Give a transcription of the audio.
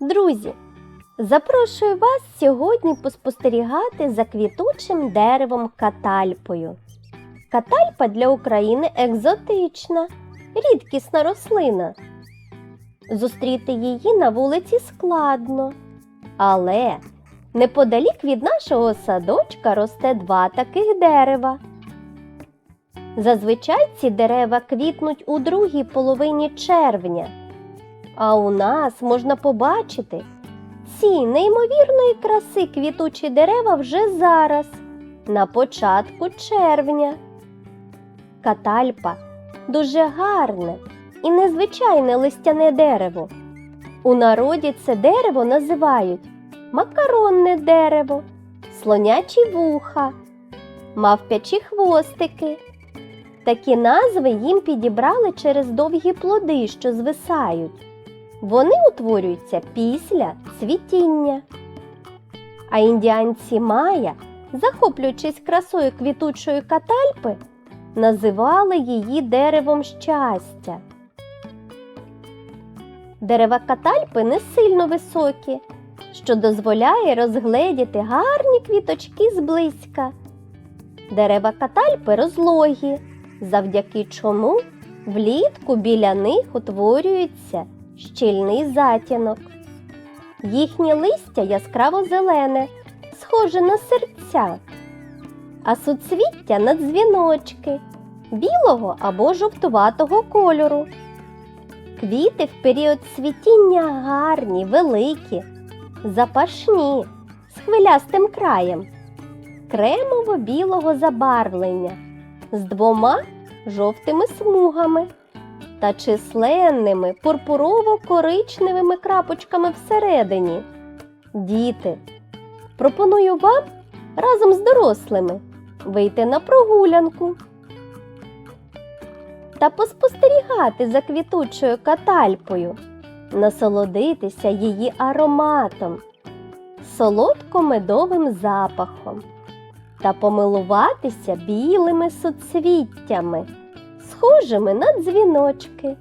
Друзі, запрошую вас сьогодні поспостерігати за квітучим деревом катальпою. Катальпа для України екзотична, рідкісна рослина. Зустріти її на вулиці складно. Але неподалік від нашого садочка росте два таких дерева. Зазвичай ці дерева квітнуть у другій половині червня. А у нас можна побачити ці неймовірної краси квітучі дерева вже зараз, на початку червня. Катальпа дуже гарне і незвичайне листяне дерево. У народі це дерево називають макаронне дерево, слонячі вуха, мавпячі хвостики. Такі назви їм підібрали через довгі плоди, що звисають. Вони утворюються після цвітіння. А індіанці Майя, захоплюючись красою квітучої катальпи, називали її деревом щастя. Дерева катальпи не сильно високі, що дозволяє розгледіти гарні квіточки зблизька. Дерева катальпи розлогі, завдяки чому влітку біля них утворюється щільний затінок. Їхнє листя яскраво зелене, схоже на серця, а суцвіття на дзвіночки білого або жовтуватого кольору. Квіти в період цвітіння гарні, великі, запашні, з хвилястим краєм, кремово-білого забарвлення, з двома жовтими смугами та численними пурпурово-коричневими крапочками всередині. Діти, пропоную вам разом з дорослими вийти на прогулянку та поспостерігати за квітучою катальпою, насолодитися її ароматом, солодко-медовим запахом та помилуватися білими суцвіттями, схожими на дзвіночки.